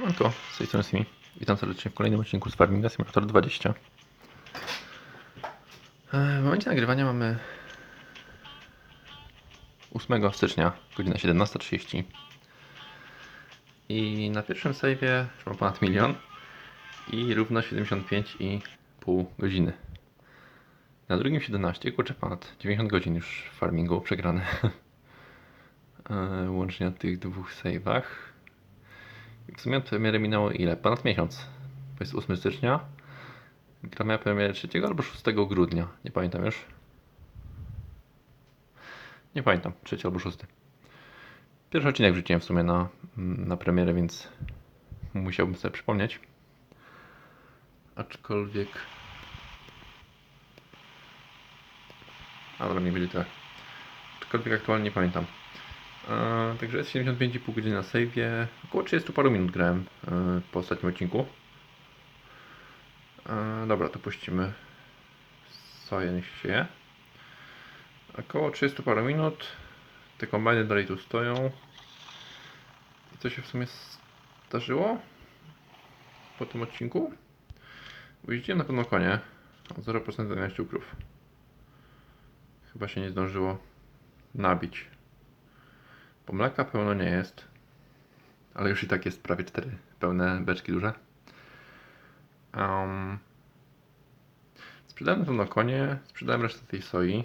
Siemanko, z tej strony Simi. Witam serdecznie w kolejnym odcinku z Farminga Simulator 20. E, W momencie nagrywania mamy 8 stycznia, godzina 17.30. I na pierwszym save'ie już mam ponad milion i równo 75,5 godziny. Na drugim 17, kurczę ponad 90 godzin już w farmingu przegrane. E, Łącznie na tych dwóch save'ach. W sumie od premiery minęło ile? Ponad miesiąc. To jest 8 stycznia. Gra miała premierę 3 albo 6 grudnia. Nie pamiętam już. Nie pamiętam. 3 albo 6. Pierwszy odcinek wrzuciłem w sumie na, na premierę, więc musiałbym sobie przypomnieć. Aczkolwiek... A dobra, nie będzie tyle. Aczkolwiek aktualnie nie pamiętam. E, także jest 75,5 godziny na save'ie. Około 30 paru minut grałem e, po ostatnim odcinku. E, dobra, to puścimy Soję, niech się je. Około 30 paru minut. Te kombajny dalej tu stoją. I co się w sumie zdarzyło po tym odcinku? Bo jeździłem na pewno konie. O 0% zamiast ukrów. Chyba się nie zdążyło nabić. Bo mleka pełno nie jest. Ale już i tak jest prawie cztery pełne beczki duże. Um, sprzedałem to na konie, sprzedałem resztę tej soi.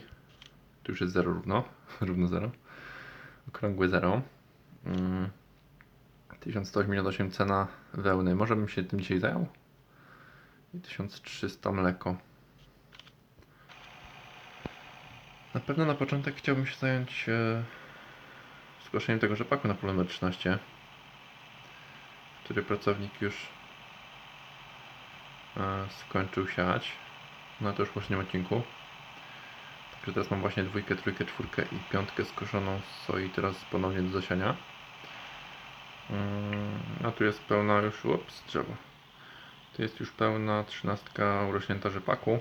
Tu już jest zero równo, równo zero. Okrągłe zero. Mm, 1188 cena wełny. Może bym się tym dzisiaj zajął? I 1300 mleko. Na pewno na początek chciałbym się zająć e, zgłoszeniem tego rzepaku na pole numer 13, który pracownik już e, skończył siać. No to już w poprzednim odcinku. Także teraz mam właśnie dwójkę, trójkę, czwórkę i piątkę skoszoną soi teraz ponownie do zasiania. Mm, A tu jest pełna już, ups, drzewo. Tu jest już pełna trzynastka urośnięta rzepaku.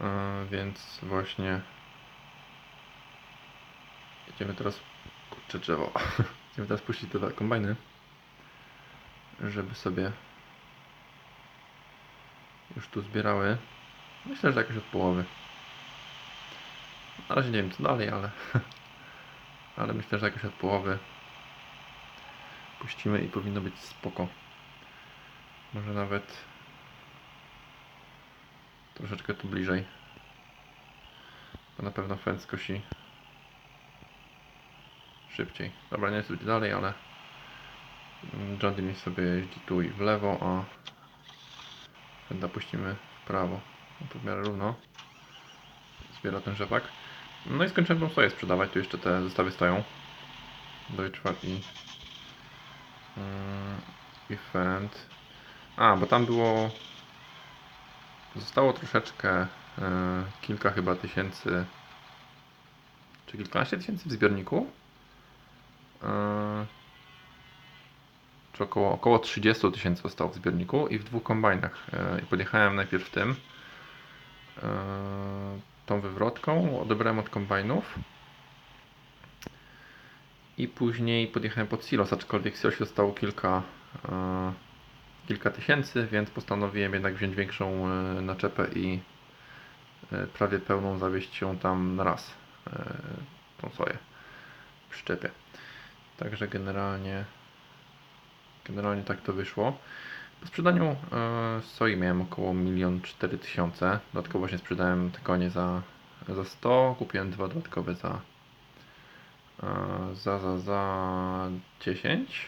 E, Więc właśnie Idziemy teraz. Kurczę drzewo. Idziemy teraz puścić te dwa kombajny. Żeby sobie już tu zbierały. Myślę, że jakoś od połowy. Na razie nie wiem co dalej, ale ale myślę, że jakoś od połowy puścimy i powinno być spoko. Może nawet troszeczkę tu bliżej. To na pewno Fence kosi szybciej. Dobra, nie jest dalej, ale John Deere sobie jeździ tu i w lewo, a Fenda puścimy w prawo. No to w miarę równo. Zbiera ten rzepak. No i skończyłem tą soję sprzedawać. Tu jeszcze te zestawy stoją. Deutschwart i mm, i Fend. A, bo tam było zostało troszeczkę e, kilka chyba tysięcy czy kilkanaście tysięcy w zbiorniku czy około, około 30 tysięcy zostało w zbiorniku i w dwóch kombajnach. Eee, I podjechałem najpierw tym, eee, tą wywrotką, odebrałem od kombajnów i później podjechałem pod silos, aczkolwiek w silosie zostało kilka, kilka tysięcy, więc postanowiłem jednak wziąć większą e, naczepę i e, prawie pełną zawieźć ją tam na raz, e, tą soję w szczepie. Także generalnie generalnie tak to wyszło. Po sprzedaniu e, soi miałem około 1 4 tysiące. Dodatkowo właśnie sprzedałem te konie za, za 100. Kupiłem dwa dodatkowe za, e, za, za, za 10.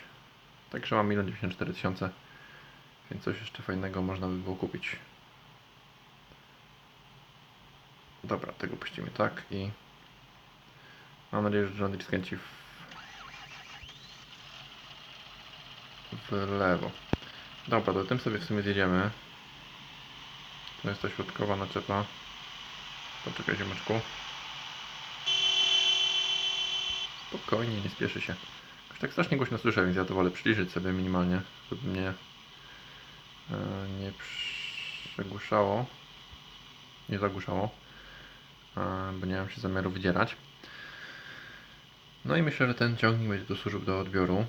Także mam 1 94 tysiące. Więc coś jeszcze fajnego można by było kupić. Dobra, tego puścimy tak i mam nadzieję, że John Deere skręci w lewo. Dobra, to tym sobie w sumie zjedziemy. To jest ta środkowa naczepa. Poczekaj ziomeczku. Spokojnie, nie spieszy się. Jakoś tak strasznie głośno słyszę, więc ja to wolę przybliżyć sobie minimalnie, żeby mnie e, nie przegłuszało. Nie zagłuszało. E, bo nie mam się zamiaru wydzierać. No i myślę, że ten ciągnik będzie tu służył do odbioru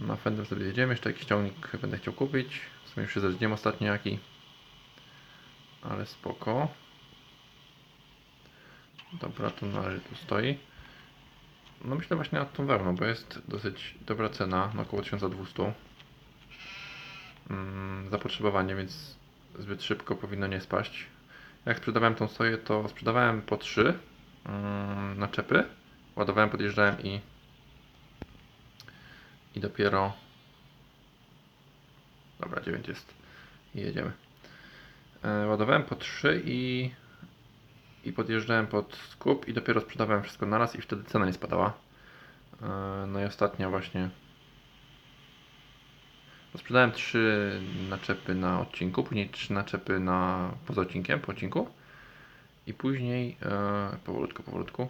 Na Fender sobie jedziemy, jeszcze jakiś ciągnik będę chciał kupić. W sumie już się zredziłem ostatnio jaki. Ale spoko. Dobra, to na razie tu stoi. No myślę właśnie nad tą wełną, bo jest dosyć dobra cena, na około 1200. Mm, zapotrzebowanie, więc zbyt szybko powinno nie spaść. Jak sprzedawałem tą soję, to sprzedawałem po 3 mm, naczepy. Ładowałem, podjeżdżałem i i dopiero dobra, 9 jest i jedziemy. E, ładowałem po 3 i i podjeżdżałem pod skup i dopiero sprzedawałem wszystko naraz i wtedy cena nie spadała. E, No i ostatnia właśnie. bo Sprzedałem 3 naczepy na odcinku, później 3 naczepy na poza odcinkiem, po odcinku. I później e, powolutku, powolutku.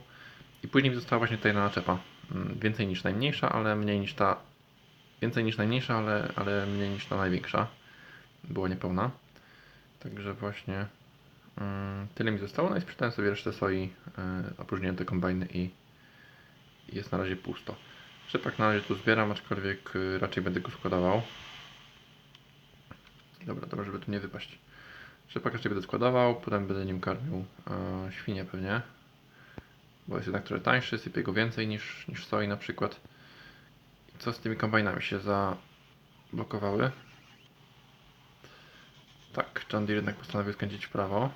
I później została właśnie ta jedna naczepa. Mm, Więcej niż najmniejsza, ale mniej niż ta. Więcej niż najmniejsza, ale, ale mniej niż ta największa. Była niepełna. Także właśnie mm, tyle mi zostało. No i sprzedałem sobie resztę soi, yy, opróżniłem te kombajny i jest na razie pusto. Rzepak na razie tu zbieram, aczkolwiek y, raczej będę go składował. Dobra, dobra, żeby tu nie wypaść. Rzepak raczej będę składował, potem będę nim karmił e, świnie pewnie. Bo jest jednak trochę tańszy, sypię go więcej niż, niż soi na przykład. Co z tymi kombajnami się zablokowały? Tak, John Deere jednak postanowił skręcić w prawo.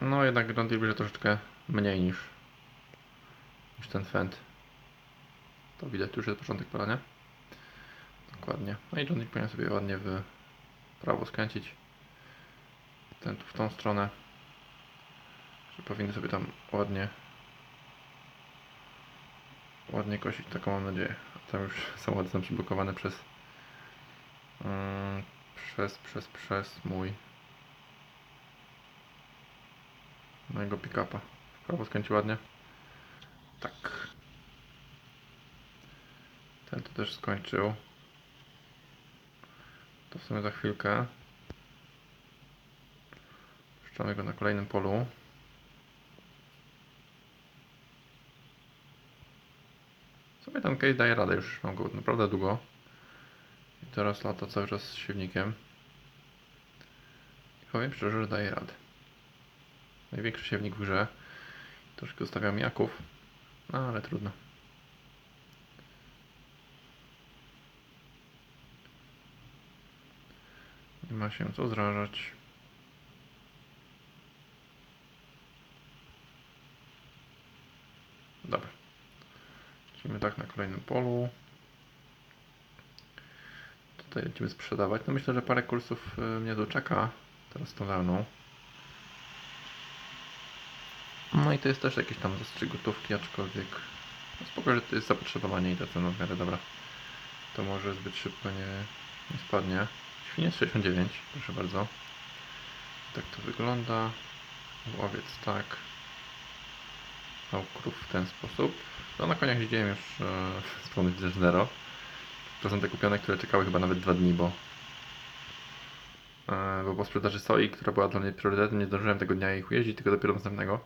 No jednak John Deere bierze troszeczkę mniej niż, niż ten Fend. To widać, już jest początek pola, nie? Dokładnie. No i John Deere powinien sobie ładnie w prawo skręcić. Ten tu w tą stronę. Że powinny sobie tam ładnie ładnie kosić, taką mam nadzieję. A tam już samochody są przyblokowane przez mm, przez, przez, przez mój mojego pick-upa. W prawo skręci ładnie. Tak. Ten to też skończył. To w sumie za chwilkę. Puszczamy go na kolejnym polu. Case daje radę, już mam go naprawdę długo. I teraz lata cały czas z siewnikiem. I powiem szczerze, że daje radę. Największy siewnik w grze. Troszkę zostawiam jaków. No ale trudno. Nie ma się co zrażać. Dobra. Lecimy tak na kolejnym polu. Tutaj lecimy sprzedawać. No myślę, że parę kursów y, mnie doczeka teraz tą wełną. No i to jest też jakieś tam ze gotówki, aczkolwiek no spoko, że to jest zapotrzebowanie i ta cena w miarę dobra. To może zbyt szybko nie, nie spadnie. Świnie 69, proszę bardzo. Tak to wygląda. Łowiec tak. A krów w ten sposób. No na koniach widziałem już e, strony widzę że zero. Prezenty kupione, które czekały chyba nawet dwa dni, bo e, bo po sprzedaży soi, która była dla mnie priorytetem, nie zdążyłem tego dnia ich ujeździć, tylko dopiero następnego.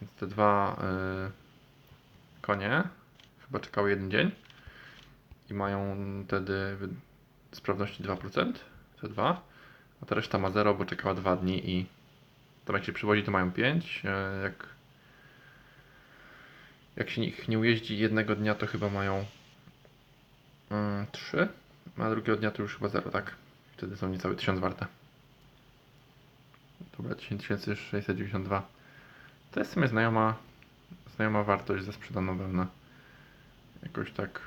Więc te dwa e, konie chyba czekały jeden dzień i mają wtedy sprawności 2%, te dwa, a ta reszta ma 0, bo czekała dwa dni i tam jak się przywozi to mają 5, e, jak jak się ich nie ujeździ jednego dnia to chyba mają 3, a drugiego dnia to już chyba 0, tak? Wtedy są niecałe 1000 warte. Dobra, 10692. To jest w sumie znajoma, znajoma wartość za sprzedaną wełnę. Jakoś tak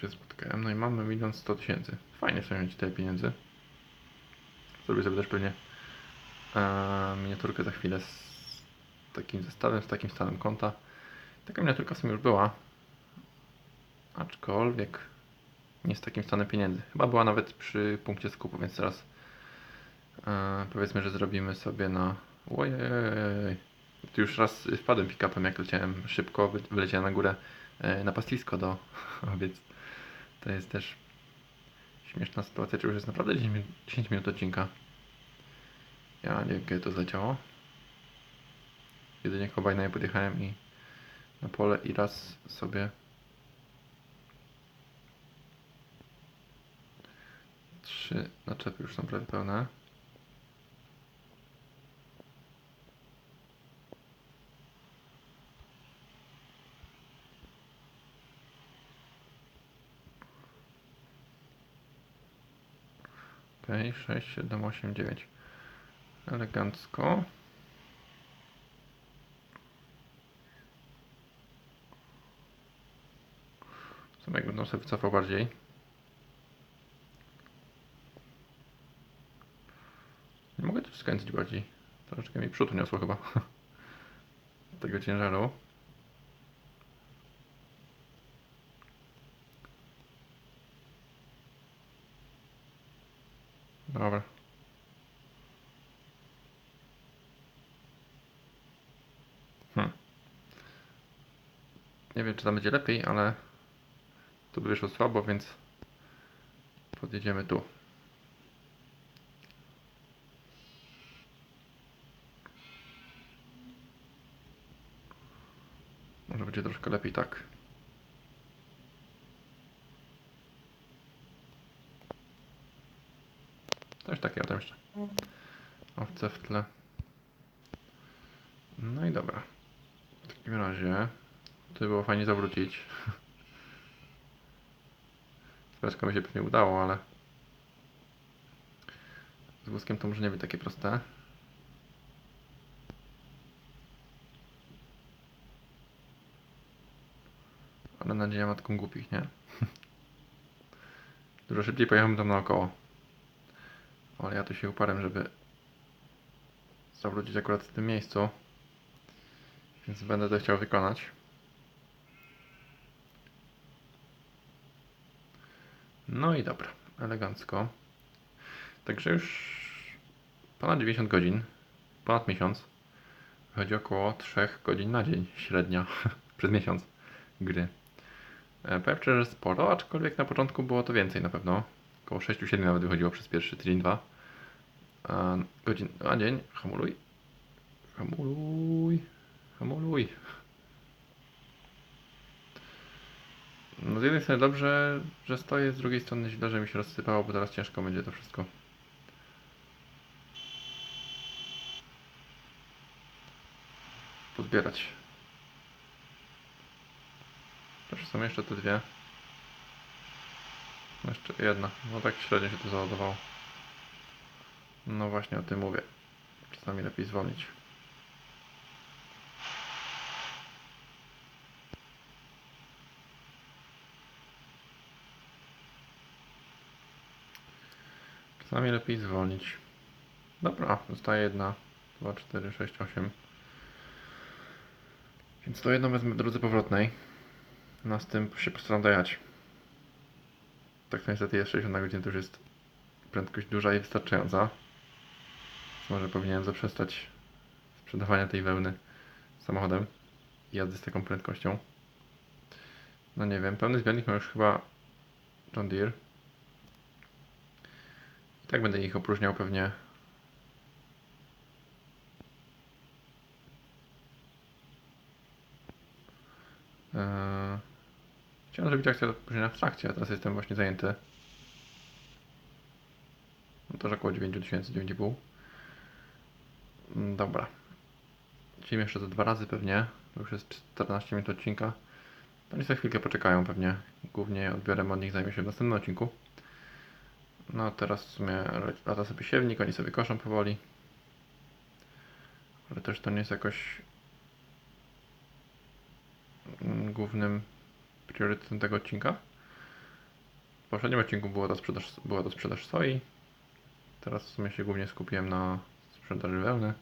się spotkałem. No i mamy milion sto tysięcy. Fajnie sobie mieć tyle pieniędzy. Zrobię sobie też pewnie e, miniaturkę za chwilę z takim zestawem, z takim stanem konta. Taka miniaturka w sumie już była. Aczkolwiek nie z takim stanem pieniędzy. Chyba była nawet przy punkcie skupu, więc teraz e, powiedzmy, że zrobimy sobie na... Ojej, tu już raz wpadłem pick-upem, jak leciałem szybko, wy- wyleciałem na górę e, na pastwisko do owiec. To jest też śmieszna sytuacja, czy już jest naprawdę 10 minut, 10 minut odcinka. Ja nie wiem, kiedy to zleciało. Jedynie kombajna podjechałem i na pole i raz sobie trzy naczepy już są prawie pełne. Okej, 6, 7, 8, 9. Elegancko. W sumie jak będę sobie wycofał bardziej. Nie mogę też skręcić bardziej. Troszeczkę mi przód uniosło chyba. Tego ciężaru. Dobra. Hm. Nie wiem, czy tam będzie lepiej, ale tu by wyszło słabo, więc podjedziemy tu. Może będzie troszkę lepiej tak. Też takie, a tam jeszcze owce w tle. No i dobra. W takim razie to było fajnie zawrócić. Troszkę mi się pewnie udało, ale z wózkiem to może nie być takie proste. Ale nadzieja matką głupich, nie? Dużo szybciej pojechałem tam naokoło. Ale ja tu się uparłem, żeby zawrócić akurat w tym miejscu. Więc będę to chciał wykonać. No i dobra, elegancko. Także już ponad 90 godzin, ponad miesiąc. Chodzi około 3 godzin na dzień średnio przez miesiąc gry. E, Powiem szczerze, że sporo, aczkolwiek na początku było to więcej na pewno. Około 6-7 nawet wychodziło przez pierwszy tydzień, dwa. A, godzin na dzień. Hamuluj. Hamuluj. Hamuluj. No z jednej strony dobrze, że stoję, z drugiej strony źle, że mi się rozsypało, bo teraz ciężko będzie to wszystko. Pozbierać. Też są jeszcze te dwie. No Jeszcze jedna. No tak średnio się to załadowało. No właśnie o tym mówię. Czasami lepiej zwolnić. Czasami lepiej zwolnić. Dobra, zostaje jedna, dwa, cztery, sześć, osiem. Więc to jedno wezmę w drodze powrotnej. Tym się postaram dojechać. Tak to niestety jest 60 na godzinę, to już jest prędkość duża i wystarczająca. Może powinienem zaprzestać sprzedawania tej wełny samochodem i jazdy z taką prędkością. No nie wiem, pełny zbiornik ma już chyba John Deere. Tak będę ich opróżniał pewnie. Eee, Chciałem zrobić akcję opóźnienia w trakcie, a teraz jestem właśnie zajęty. No to, około 9000, 9,5. Mm, Dobra. Dzisiaj jeszcze za dwa razy pewnie. Już jest 14 minut odcinka. Oni za chwilkę poczekają pewnie. Głównie odbiorem od nich zajmie się w następnym odcinku. No teraz w sumie lata sobie siewnik, oni sobie koszą powoli. Ale też to nie jest jakoś głównym priorytetem tego odcinka. W poprzednim odcinku była to sprzedaż, była to sprzedaż soi. Teraz w sumie się głównie skupiłem na sprzedaży wełny.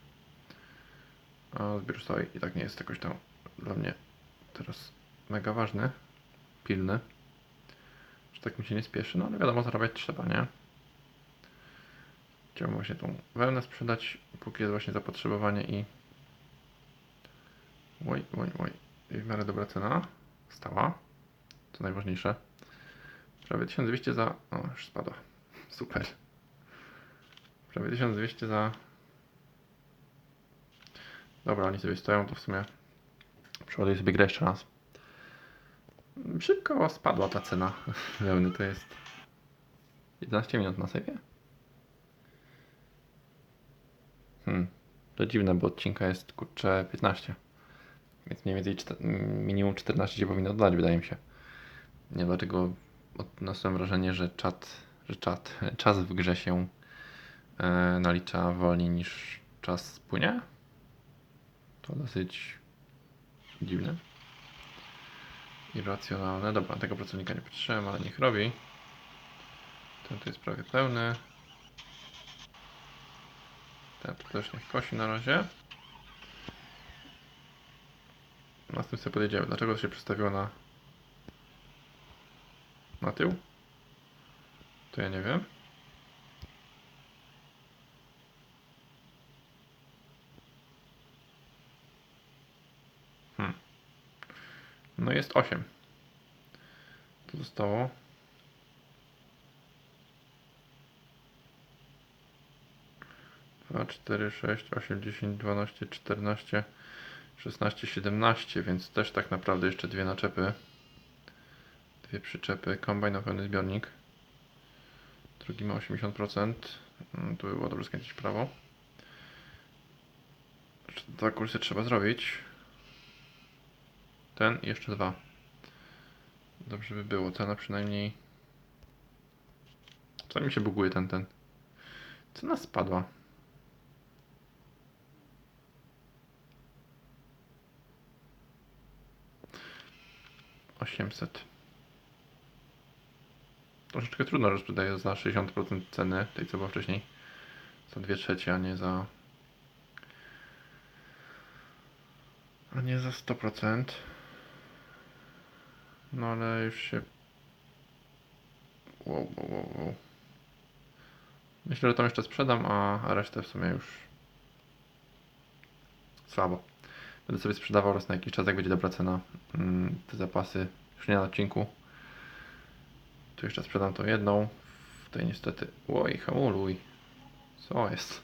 A zbiór soi i tak nie jest jakoś tam dla mnie teraz mega ważny, pilny. Że tak mi się nie spieszy, no ale wiadomo, zarabiać trzeba, nie? Chciałbym właśnie tą wełnę sprzedać, póki jest właśnie zapotrzebowanie i... Oj, oj, oj. I w miarę dobra cena. Stała. Co najważniejsze. Prawie 1200 za... O, już spadła. Super. Prawie 1200 za... Dobra, oni sobie stoją, to w sumie Przeładuję sobie grę jeszcze raz. Szybko spadła ta cena wełny, to jest 11 minut na sejwie. Hmm, to dziwne, bo odcinka jest kurczę 15. Więc mniej więcej minimum 14 się powinno dodać, wydaje mi się. Nie dlaczego odniosłem wrażenie, że czat, że czat, czas w grze się e, nalicza wolniej niż czas płynie. To dosyć dziwne. Irracjonalne. Dobra, tego pracownika nie patrzyłem, ale niech robi. Ten tu jest prawie pełny. Ten tu też niech kosi na razie. Na tym sobie podjedziemy. Dlaczego to się przestawiło na na tył? To ja nie wiem. Hmm. No jest 8. To zostało. Dwa, cztery, sześć, osiem, dziesięć, dwanaście, czternaście, szesnaście, siedemnaście, więc też tak naprawdę jeszcze dwie naczepy. Dwie przyczepy, kombajn na pełny zbiornik. Drugi ma 80%. Mm, Tu by było dobrze skręcić prawo. Dwa kursy trzeba zrobić. Ten i jeszcze dwa. Dobrze by było. Cena przynajmniej. Co mi się buguje ten, ten. Cena spadła. Osiemset. Troszeczkę trudno, że sprzedaję za 60% ceny tej, co była wcześniej. Za 2 trzecie, a nie za. A nie za 100%. No ale już się. Wow, wow, wow, wow. Myślę, że tą jeszcze sprzedam, a, resztę w sumie już. Słabo. Będę sobie sprzedawał raz na jakiś czas, jak będzie dobra cena. Mm, te zapasy już nie na odcinku. Tu jeszcze sprzedam tą jedną. Tej niestety. Oj, hamuluj. Co jest?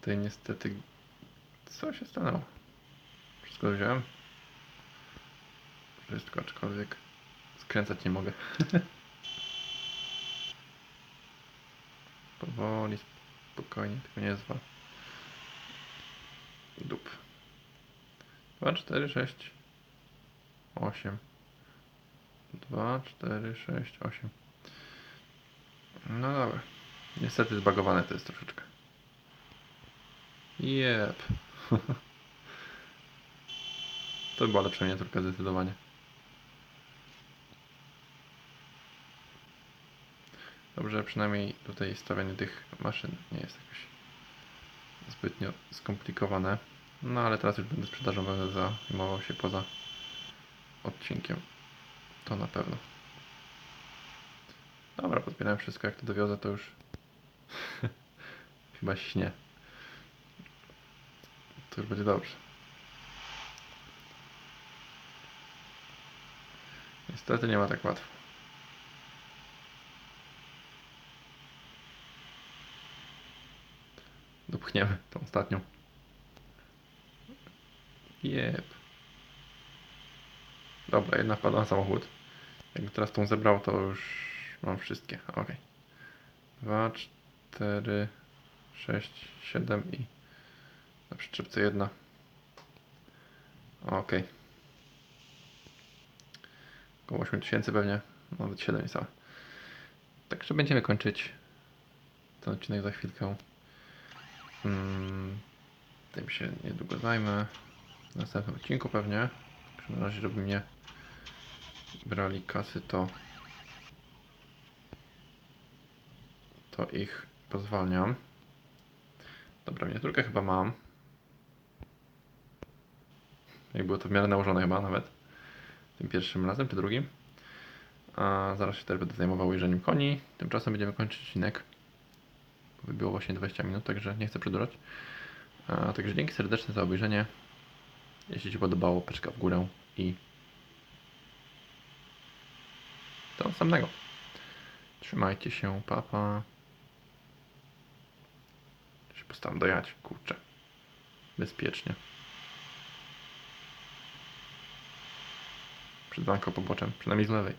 Tej niestety. Co się stanęło? Wszystko wziąłem? Wszystko, aczkolwiek skręcać nie mogę. Powoli, spokojnie, tylko nie zwa. Dup. 2, 4, 6, 8. 2, 4, 6, 8. No dobra. Niestety zbagowane to jest troszeczkę. Jep. to była lepsza miniaturka zdecydowanie. Dobrze, przynajmniej tutaj stawianie tych maszyn nie jest jakoś zbytnio skomplikowane. No ale teraz już będę sprzedażą będę zajmował się poza odcinkiem. To na pewno. Dobra, podbierałem wszystko. Jak to dowiozę, to już chyba śnie. To już będzie dobrze. Niestety nie ma tak łatwo. Dopchniemy tą ostatnią. Jep. Dobra, jedna wpadła na samochód. Jakby teraz tą zebrał, to już mam wszystkie. Ok. 2, 4, 6, 7 i na przyczepce jedna. Ok. Około 8000 pewnie. Nawet 7 niecałe. Także będziemy kończyć ten odcinek za chwilkę. Hmm, tym się niedługo zajmę. W następnym odcinku pewnie. Także na razie, żeby mnie brali kasy, to to ich pozwalniam. Dobra, miniaturkę chyba mam. Jak było to w miarę nałożone chyba nawet. Tym pierwszym razem, czy drugim. A zaraz się też będę zajmował jeżdżeniem koni. Tymczasem będziemy kończyć odcinek. Bo Było właśnie 20 minut, także nie chcę przedłużać. A, także dzięki serdeczne za obejrzenie. Jeśli Ci podobało, peczka w górę i do następnego. Trzymajcie się, papa. Się postaram dojechać, kurczę. bezpiecznie. Przydzwanko poboczem, przynajmniej z lewej.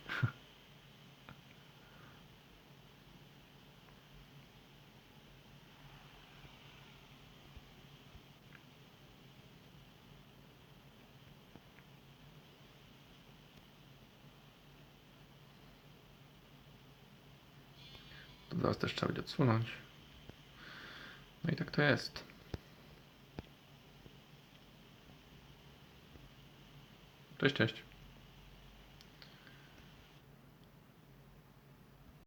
Zaraz też trzeba będzie odsunąć. No i tak to jest. Cześć, cześć.